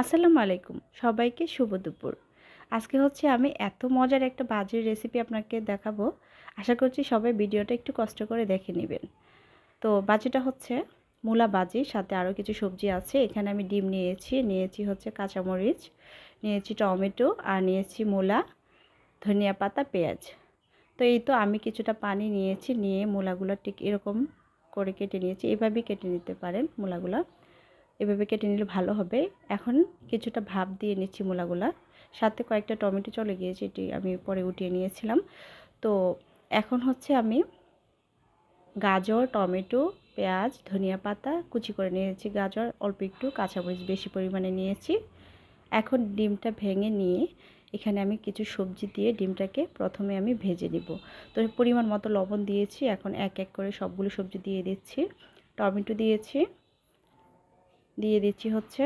আসসালামু আলাইকুম, সবাইকে শুভ দুপুর। আজকে হচ্ছে আমি এত মজার একটা বাজির রেসিপি আপনাকে দেখাবো। আশা করছি সবাই ভিডিওটা একটু কষ্ট করে দেখে নেবেন। তো বাজিটা হচ্ছে মূলা বাজি, সাথে আরও কিছু সবজি আছে। এখানে আমি ডিম নিয়েছি নিয়েছি হচ্ছে কাঁচামরিচ, নিয়েছি টমেটো, আর নিয়েছি মূলা, ধনিয়া পাতা, পেঁয়াজ। তো এই তো আমি কিছুটা পানি নিয়েছি, নিয়ে মূলাগুলো ঠিক এরকম করে কেটে নিয়েছি। এভাবেই কেটে নিতে পারেন মূলাগুলো। এভাবে কেটে নিলে ভালো হবে। এখন কিছুটা ভাপ দিয়ে নিচ্ছি মূলাগুলা। সাথে কয়েকটা টমেটো চলে গিয়েছে, এটি আমি পরে উঠিয়ে নিয়েছিলাম। তো এখন হচ্ছে আমি গাজর, টমেটো, পেঁয়াজ, ধনিয়া পাতা কুচি করে নিয়েছি। গাজর অল্প একটু কাঁচামরিচ বেশি পরিমাণে নিয়েছি। এখন ডিমটা ভেঙে নিয়ে এখানে আমি কিছু সবজি দিয়ে ডিমটাকে প্রথমে আমি ভেজে নিব। তো পরিমাণ মতো লবণ দিয়েছি। এখন এক এক করে সবগুলো সবজি দিয়ে দিচ্ছি। টমেটো দিয়েছি। দিয়ে দিচ্ছি হচ্ছে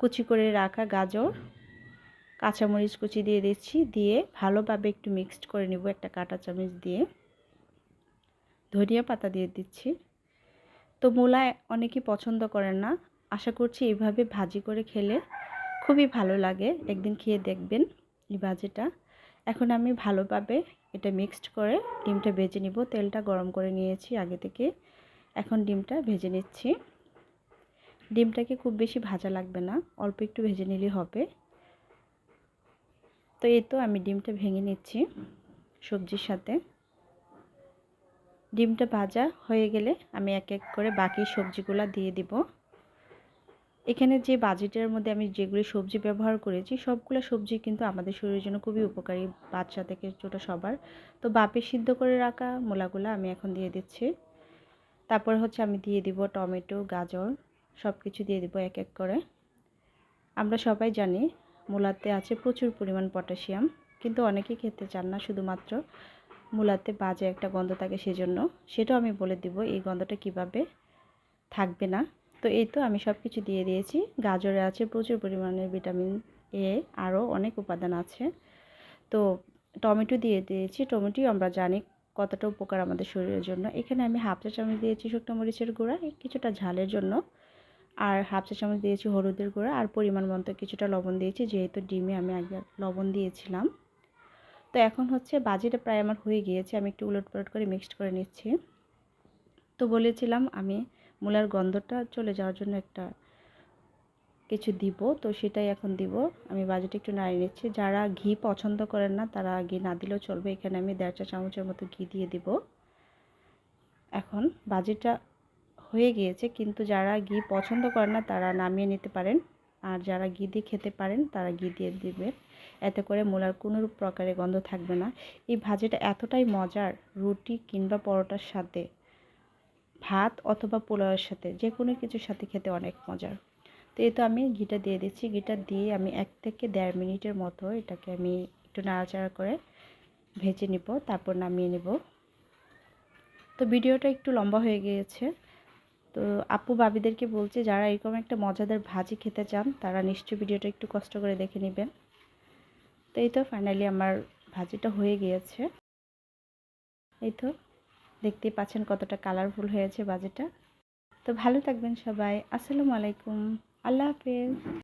কুচি করে রাখা গাজর, কাঁচামরিচ কুচি দিয়ে দিচ্ছি, দিয়ে ভালোভাবে একটু মিক্সড করে নিব একটা কাঁটা চামচ দিয়ে। ধনিয়া পাতা দিয়ে দিচ্ছি। তো মূলা অনেকেই পছন্দ করেন না। আশা করছি এইভাবে ভাজি করে খেলে খুবই ভালো লাগে। একদিন খেয়ে দেখবেন এই ভাজিটা। এখন আমি ভালোভাবে এটা মিক্সড করে ডিমটা ভেজে নিব। তেলটা গরম করে নিয়েছি আগে থেকে। এখন ডিমটা ভেজে নিচ্ছি। ডিমটাকে খুব বেশি ভাজা লাগবে না, অল্প একটু ভেজে নিলেই হবে। তো এই তো আমি ডিমটা ভেঙে নিচ্ছি সবজির সাথে। ডিমটা ভাজা হয়ে গেলে আমি এক এক করে বাকি সবজিগুলো দিয়ে দিব। এখানে যে বাজেটের মধ্যে আমি যেগুলি সবজি ব্যবহার করেছি, সবগুলো সবজি কিন্তু আমাদের শরীরের জন্য খুবই উপকারী, বাচ্চা থেকে ছোটো সবার। তো বাপে সিদ্ধ করে রাখা মোলাগুলো আমি এখন দিয়ে দিচ্ছি। তারপর হচ্ছে আমি দিয়ে দিব টমেটো, গাজর সব কিছু দিয়ে দেবো এক এক করে। আমরা সবাই জানি মূলাতে আছে প্রচুর পরিমাণ পটাশিয়াম, কিন্তু অনেকেই খেতে চান না শুধুমাত্র মূলাতে বাজে একটা গন্ধ থাকে সেজন্য। সেটাও আমি বলে দিব এই গন্ধটা কীভাবে থাকবে না। তো এই তো আমি সব কিছু দিয়ে দিয়েছি। গাজরে আছে প্রচুর পরিমাণে ভিটামিন এ আরও অনেক উপাদান আছে। তো টমেটো দিয়ে দিয়েছি। টমেটোও আমরা জানি কতটা উপকার আমাদের শরীরের জন্য। এখানে আমি হাফ চা চামচ দিয়েছি শুকনো মরিচের গুঁড়া কিছুটা ঝালের জন্য। আর হাফ চা চামচ দিয়েছি হলুদের গুঁড়া আর পরিমাণ মতো কিছুটা লবণ দিয়েছি, যেহেতু ডিমে আমি আগে লবণ দিয়েছিলাম। তো এখন হচ্ছে বাজিটা প্রায় আমার হয়ে গিয়েছে, আমি একটু উলট পালট করে মিক্সড করে নিচ্ছি। তো বলেছিলাম আমি মূলার গন্ধটা চলে যাওয়ার জন্য একটা কিছু দিব, তো সেটাই এখন দিব। আমি বাজিটা একটু নাড়িয়ে নিচ্ছি। যারা ঘি পছন্দ করেন না, তারা ঘি না দিলেও চলবে। এখানে আমি দেড় চা চামচের মতো ঘি দিয়ে দিব। এখন বাজিটা হয়ে গিয়েছে, কিন্তু যারা ঘি পছন্দ করেন না, তারা নামিয়ে নিতে পারেন। আর যারা ঘি দিয়ে খেতে পারেন, তারা ঘি দিয়ে দিবেন এতে করে মূলার কোনো প্রকারে গন্ধ থাকবে না। এই ভাজিটা এতটাই মজার, রুটি কিংবা পরোটার সাথে, ভাত অথবা পোলাওয়ের সাথে যে কোনো কিছুর সাথে খেতে অনেক মজার। তো এই তো আমি ঘিটা দিয়ে দিচ্ছি। ঘিটা দিয়ে আমি এক থেকে দেড় মিনিটের মতো এটাকে আমি একটু নাড়াচাড়া করে ভেজে নিব, তারপর নামিয়ে নেব। তো ভিডিওটা একটু লম্বা হয়ে গিয়েছে। তো আপু বাবিদেরকে বলছি, যারা এরকম একটা মজাদার ভাজি খেতে চান, তারা নিশ্চয়ই ভিডিওটা একটু কষ্ট করে দেখে নেবেন। তো এই তো ফাইনালি আমার ভাজিটা হয়ে গিয়েছে। এই তো দেখতেই পাচ্ছেন কতটা কালারফুল হয়েছে ভাজিটা। তো ভালো থাকবেন সবাই। আসসালামু আলাইকুম। আল্লাহ হাফেজ।